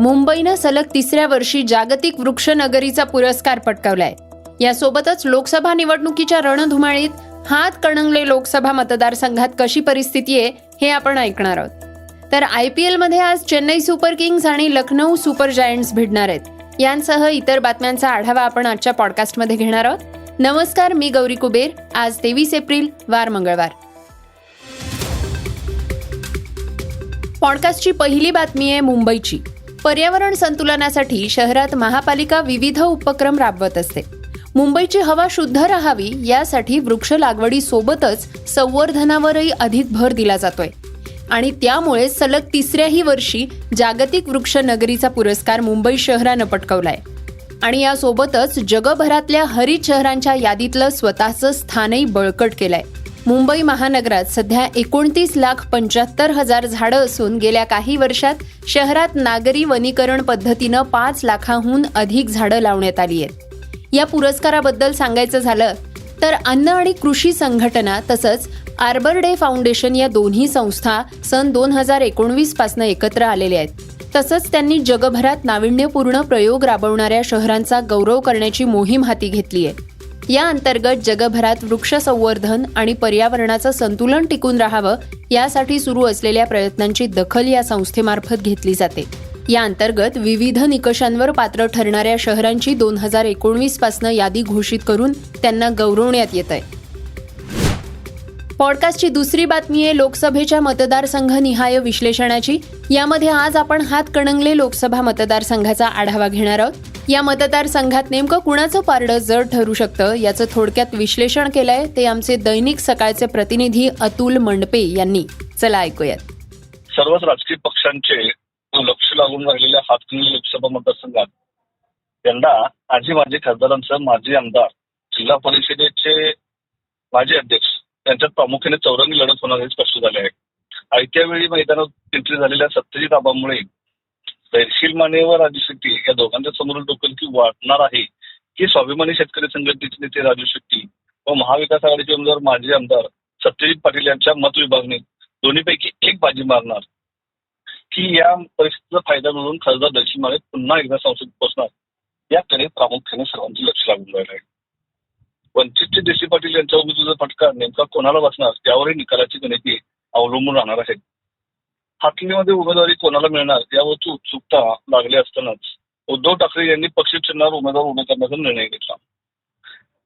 मुंबईनं सलग तिसऱ्या वर्षी जागतिक वृक्ष नगरीचा पुरस्कार पटकावलाय. यासोबतच लोकसभा निवडणुकीच्या रणधुमाळीत हात कणंगले लोकसभा मतदारसंघात कशी परिस्थिती आहे हे आपण ऐकणार आहोत. तर आय पी एलमध्ये आज चेन्नई सुपर किंग्ज आणि लखनौ सुपर जायंट्स भिडणार आहेत. यांसह इतर बातम्यांचा आढावा आपण आजच्या पॉडकास्टमध्ये घेणार आहोत. नमस्कार मी गौरी कुबेर. आज तेवीस एप्रिल वार मंगळवार. पॉडकास्टची पहिली बातमी आहे मुंबईची. पर्यावरण संतुलनासाठी शहरात महापालिका विविध उपक्रम राबवत असते. मुंबईची हवा शुद्ध राहावी यासाठी वृक्ष लागवडीसोबतच संवर्धनावरही अधिक भर दिला जातोय. आणि त्यामुळे सलग तिसऱ्याही वर्षी जागतिक वृक्ष नगरीचा पुरस्कार मुंबई शहरानं पटकवलाय. आणि यासोबतच जगभरातल्या हरित शहरांच्या यादीतलं स्वतःचं स्थानही बळकट केलंय. मुंबई महानगरात सध्या एकोणतीस लाख पंच्याहत्तर हजार झाडं असून गेल्या काही वर्षात शहरात नागरी वनीकरण पद्धतीनं पाच लाखाहून अधिक झाडं लावण्यात आली आहेत. या पुरस्काराबद्दल सांगायचं झालं तर अन्न आणि कृषी संघटना तसंच आर्बर डे फाउंडेशन या दोन्ही संस्था सन दोन हजार एकोणवीसपासून एकत्र आलेल्या आहेत. तसंच त्यांनी जगभरात नाविन्यपूर्ण प्रयोग राबवणाऱ्या शहरांचा गौरव करण्याची मोहीम हाती घेतली आहे. या अंतर्गत जगभरात वृक्ष संवर्धन आणि पर्यावरणाचं संतुलन टिकून राहावं यासाठी सुरू असलेल्या प्रयत्नांची दखल या संस्थेमार्फत घेतली जाते. या अंतर्गत विविध निकषांवर पात्र ठरणाऱ्या शहरांची दोन हजार एकोणवीस पासनं यादी घोषित करून त्यांना गौरवण्यात येत आहे. पॉडकास्टची दुसरी बातमी आहे लोकसभेच्या मतदारसंघ निहाय विश्लेषणाची. यामध्ये आज आपण हातकणंगले लोकसभा मतदारसंघाचा आढावा घेणार आहोत. या मतदारसंघात नेमकं कुणाचं पारडं जड ठरू शकतं याचं थोडक्यात विश्लेषण केलंय ते आमचे दैनिक सकाळचे प्रतिनिधी अतुल मंडपे यांनी. चला ऐकूयात. सर्वच राजकीय पक्षांचे लक्ष लागून राहिलेल्या हातकणी लोकसभा मतदारसंघात यंदा आजी माजी खासदारांसह माजी आमदार जिल्हा परिषदेचे माजी अध्यक्ष यांच्यात प्रामुख्याने चौरंगी लढत होणार हे स्पष्ट झाले आहे. ऐक्या वेळी मैदानात एंट्री झालेल्या सत्यजित आबामुळे तहसील माने व राजू शेट्टी या दोघांच्या समोर डोकलकी वाढणार आहे. की स्वाभिमानी शेतकरी संघटनेचे नेते राजू शेट्टी व महाविकास आघाडीचे उमेदवार माजी आमदार सत्यजित पाटील यांच्या मतविभागणीत दोन्हीपैकी एक बाजी मारणार. की या परिस्थितीचा फायदा मिळून खासदार दर्शन माने पुन्हा एकदा संसदेत पोहोचणार याकडे प्रामुख्याने सर्वांचे लक्ष लागून राहिलं आहे. वंचितचे देशी पाटील यांच्या उमेदवारीचा फटका नेमका कोणाला बसणार त्यावरही निकालाची गणिती अवलंबून राहणार आहेत हातलीमध्ये उमेदवारी कोणाला मिळणार? यावरची उत्सुकता लागली असतानाच उद्धव ठाकरे यांनी पक्ष चिन्हावर उमेदवार उभे करण्याचा निर्णय घेतला.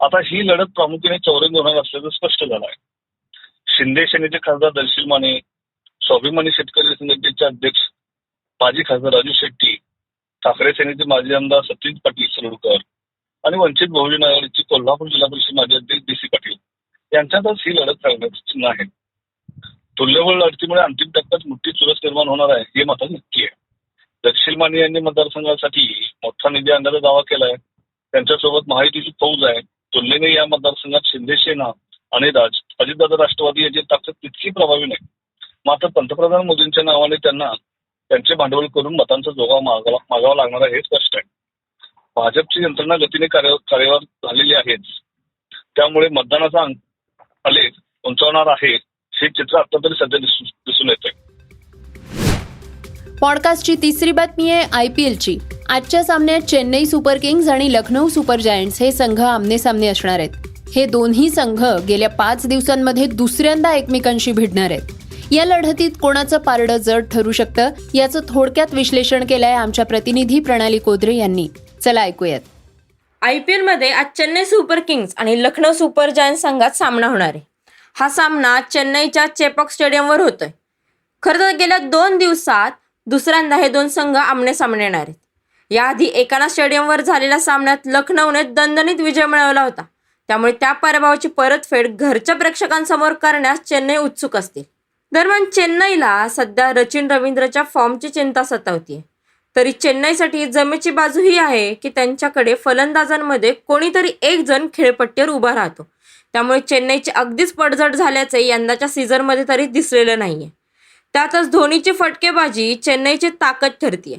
आता ही लढत प्रामुख्याने चौरंग होणार असल्याचं स्पष्ट झालं आहे शिंदे सेनेचे खासदार दर्शील माने स्वाभिमानी शेतकरी संघटनेचे अध्यक्ष माजी खासदार राजू शेट्टी ठाकरे सेनेचे माजी आमदार सचिन पाटील सरोडकर आणि वंचित बहुजन आघाडीचे कोल्हापूर जिल्हा परिषद माजी अध्यक्ष डी सी पाटील यांच्यातच ही लढत चालण्याचं चिन्ह आहे तुल्यबळ लढतीमुळे अंतिम टप्प्यात मोठी चुरस निर्माण होणार आहे हे मात्र नक्की आहे. दक्षिण माने यांनी मतदारसंघासाठी मोठा निधी आणण्याचा दावा केलाय. त्यांच्यासोबत महायुतीची फौज आहे. तुलनेने या मतदारसंघात शिंदे सेना आणि राज अजितदादा राष्ट्रवादी यांची ताकद तितकी प्रभावी नाही. मात्र पंतप्रधान मोदींच्या नावाने त्यांना त्यांचे भांडवल करून मतांचा जोगा मागावा मागावा लागणार आहे हे स्पष्ट आहे. भाजपची यंत्रणा गतीने कार्य झालेली आहेच त्यामुळे मतदानाचा अंक आलेख उंचावणार आहे. हे चित्र आता तरी सध्या दिसू- दिसून येत पॉडकास्टची तिसरी बातमी आहे आय पी एलची. आजच्या सामन्यात चेन्नई सुपर किंग्ज आणि लखनौ सुपर जायंट्स हे संघ आमने सामने असणार आहेत. हे दोन्ही संघ गेल्या पाच दिवसांमध्ये दुसऱ्यांदा एकमेकांशी भिडणार आहेत. या लढतीत कोणाचं पारडं जड ठरू शकतं याचं थोडक्यात विश्लेषण केलंय आमच्या प्रतिनिधी प्रणाली कोदरे यांनी. चला ऐकूयात. आय पी एलमध्ये आज चेन्नई सुपर किंग्ज आणि लखनौ सुपर जायंट संघात सामना होणार आहे. हा सामना चेन्नईच्या चेपॉक स्टेडियमवर होतोय. खरं तर गेल्या दोन दिवसात दुसऱ्यांदा हे दोन संघ आमने सामने येणार आहेत. याआधी एकाना स्टेडियमवर झालेल्या सामन्यात लखनौने दणदणीत विजय मिळवला होता. त्यामुळे त्या पराभवाची परतफेड घरच्या प्रेक्षकांसमोर करण्यास चेन्नई उत्सुक असतील. दरम्यान चेन्नईला सध्या रचिन रवींद्रच्या फॉर्मची चिंता सतावतीये. तरी चेन्नईसाठी जमेची बाजू ही आहे की त्यांच्याकडे फलंदाजांमध्ये कोणीतरी एक जण खेळपट्टीवर उभा राहतो. त्यामुळे चेन्नईची अगदीच पडझड झाल्याचे यंदाच्या सीझनमध्ये तरी दिसलेलं नाहीये. त्यातच धोनीची फटकेबाजी चेन्नईची ताकद ठरतीये.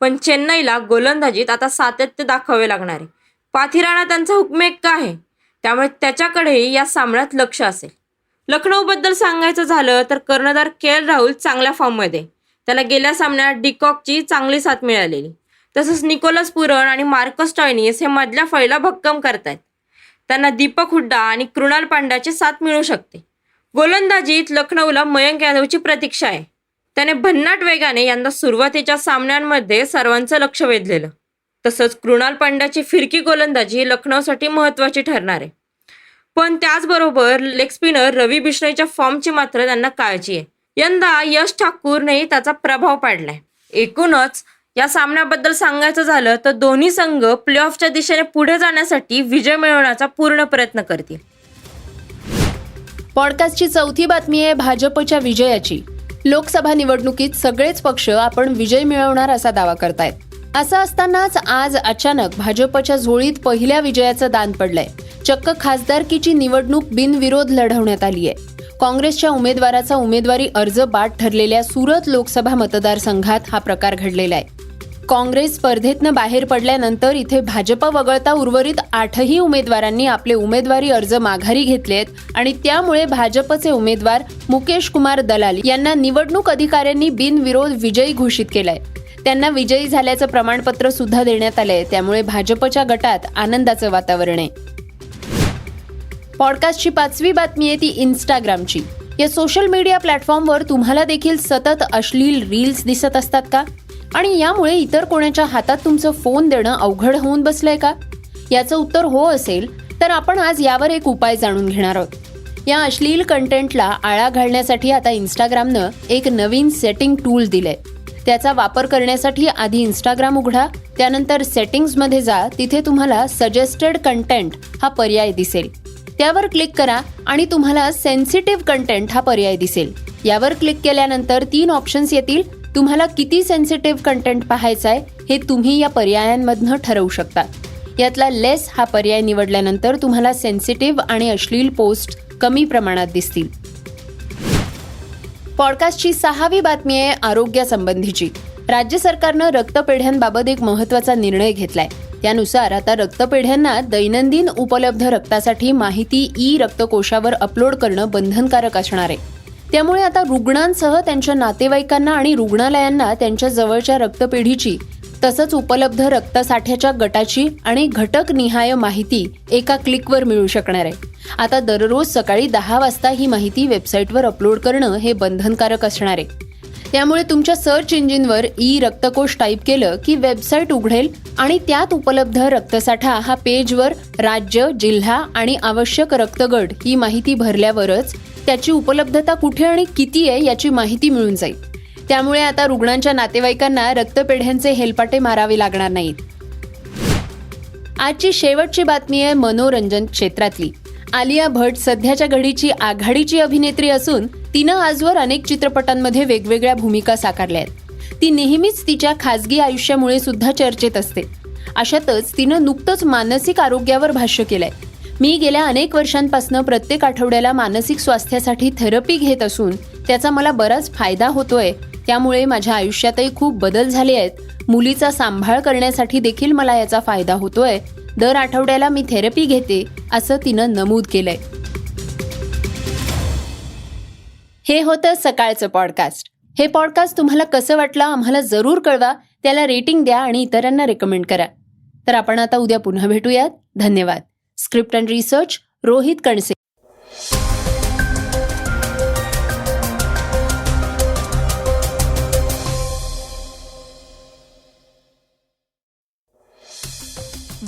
पण चेन्नईला गोलंदाजीत आता सातत्य दाखवावे लागणार आहे. पाथिराणा त्यांचा हुकमेक आहे? त्यामुळे त्याच्याकडेही या सामन्यात लक्ष असेल. लखनौबद्दल सांगायचं झालं तर कर्णधार के एल राहुल चांगल्या फॉर्ममध्ये त्याला गेल्या सामन्यात डिकॉकची चांगली साथ मिळालेली. तसंच निकोलस पुरण आणि मार्कस टॉयनिस हे मधल्या फळीला भक्कम करतायत. त्यांना दीपक हुड्डा आणि कृणाल पांड्याचे साथ मिळू शकते. गोलंदाजीत लखनौला मयंक यादवची प्रतीक्षा आहे. त्याने भन्नाट वेगाने यंदा सुरुवातीच्या सामन्यांमध्ये सर्वांचं लक्ष वेधलेलं. तसंच कृणाल पांड्याची फिरकी गोलंदाजी लखनौसाठी महत्त्वाची ठरणार आहे. पण त्याचबरोबर लेग स्पिनर रवी बिष्णोईच्या फॉर्मची मात्र त्यांना काळजी आहे. यंदा यश ठाकूरनेही त्याचा प्रभाव पाडलाय. एकूणच या सामन्याबद्दल सांगायचं झालं तर दोन्ही संघ प्लेऑफच्या दिशेने पुढे जाण्यासाठी विजय मिळवण्याचा पूर्ण प्रयत्न करतील. पॉडकास्टची चौथी बातमी आहे भाजपच्या विजयाची. लोकसभा निवडणुकीत सगळेच पक्ष आपण विजय मिळवणार असा दावा करतायत. असं असतानाच आज अचानक भाजपच्या झोळीत पहिल्या विजयाचं दान पडलंय. चक्क खासदारकीची निवडणूक बिनविरोध लढवण्यात आली आहे. काँग्रेसच्या उमेदवाराचा उमेदवारी अर्ज बाद ठरलेल्या सुरत लोकसभा मतदारसंघात हा प्रकार घडलेला आहे. काँग्रेस स्पर्धेतनं बाहेर पडल्यानंतर इथे भाजप वगळता उर्वरित आठही उमेदवारांनी आपले उमेदवारी अर्ज माघारी घेतलेत आणि त्यामुळे भाजपचे उमेदवार मुकेश कुमार दलाल यांना निवडणूक अधिकाऱ्यांनी बिनविरोध विजयी घोषित केलाय. त्यांना विजयी झाल्याचं प्रमाणपत्र सुद्धा देण्यात आलंय. त्यामुळे भाजपच्या गटात आनंदाचं वातावरण आहे. पॉडकास्टची पाचवी बातमी आहे ती इन्स्टाग्रामची या सोशल मीडिया प्लॅटफॉर्मवर तुम्हाला देखील सतत अश्लील रील्स दिसत असतात का? आणि यामुळे इतर कोणाच्या हातात तुमचं फोन देणं अवघड होऊन बसलंय का? याचं उत्तर हो असेल तर आपण आज यावर एक उपाय जाणून घेणार आहोत. या अश्लील कंटेंटला आळा घालण्यासाठी आता इंस्टाग्रामनं एक नवीन सेटिंग टूल दिलंय. त्याचा वापर करण्यासाठी आधी इंस्टाग्राम उघडा त्यानंतर सेटिंग्जमध्ये जा तिथे तुम्हाला सजेस्टेड कंटेंट हा पर्याय दिसेल. त्यावर क्लिक करा आणि तुम्हाला सेन्सिटिव्ह कंटेंट हा पर्याय दिसेल. यावर क्लिक केल्यानंतर तीन ऑप्शन्स येतील तुम्हाला किती सेन्सिटिव्ह कंटेंट पाहायचा आहे हे तुम्ही या पर्यायांमधनं ठरवू शकता. यातला लेस हा पर्याय निवडल्यानंतर तुम्हाला सेन्सिटिव्ह आणि अश्लील पोस्ट कमी प्रमाणात दिसतील. पॉडकास्टची सहावी बातमी आहे आरोग्यासंबंधीची. राज्य सरकारनं रक्तपेढ्यांबाबत एक महत्त्वाचा निर्णय घेतलाय. त्यानुसार आता रक्तपेढ्यांना दैनंदिन उपलब्ध रक्तासाठी माहिती ई रक्तकोशावर अपलोड करणं बंधनकारक असणार आहे. त्यामुळे आता रुग्णांसह त्यांच्या नातेवाईकांना आणि रुग्णालयांना त्यांच्या जवळच्या रक्तपेढीची तसंच उपलब्ध रक्तसाठ्याच्या गटाची आणि घटक निहाय माहिती एका क्लिकवर मिळू शकणार आहे. आता दररोज सकाळी दहा वाजता ही माहिती वेबसाईटवर अपलोड करणं हे बंधनकारक असणार आहे. त्यामुळे तुमच्या सर्च इंजिनवर ई रक्तकोश टाईप केलं की वेबसाईट उघडेल आणि त्यात उपलब्ध रक्तसाठा हा पेजवर राज्य जिल्हा आणि आवश्यक रक्तगट ही माहिती भरल्यावरच त्याची उपलब्धता कुठे आणि किती आहे याची माहिती मिळून जाईल. त्यामुळे आता रुग्णांच्या नातेवाईकांना रक्तपेढ्यांचे हेलपाटे मारावे लागणार नाहीत. आजची शेवटची बातमी आहे मनोरंजन क्षेत्रातली. आलिया भट सध्याच्या घडीची आघाडीची अभिनेत्री असून तिनं आजवर अनेक चित्रपटांमध्ये वेगवेगळ्या भूमिका साकारल्या आहेत. ती नेहमीच तिच्या खाजगी आयुष्यामुळे सुद्धा चर्चेत असते. अशातच तिनं नुकतंच मानसिक आरोग्यावर भाष्य केलंय. मी गेल्या अनेक वर्षांपासून प्रत्येक आठवड्याला मानसिक स्वास्थ्यासाठी थेरपी घेत असून त्याचा मला बराच फायदा होतोय. त्यामुळे माझ्या आयुष्यातही खूप बदल झाले आहेत. मुलीचा सांभाळ करण्यासाठी देखील मला याचा फायदा होतोय. दर आठवड्याला मी थेरपी घेते असं तिनं नमूद केलंय. हे होतं सकाळचं पॉडकास्ट हे पॉडकास्ट तुम्हाला कसं वाटलं आम्हाला जरूर कळवा त्याला रेटिंग द्या आणि इतरांना रेकमेंड करा. तर आपण आता उद्या पुन्हा भेटूयात. धन्यवाद. Script and research Rohit Kanse.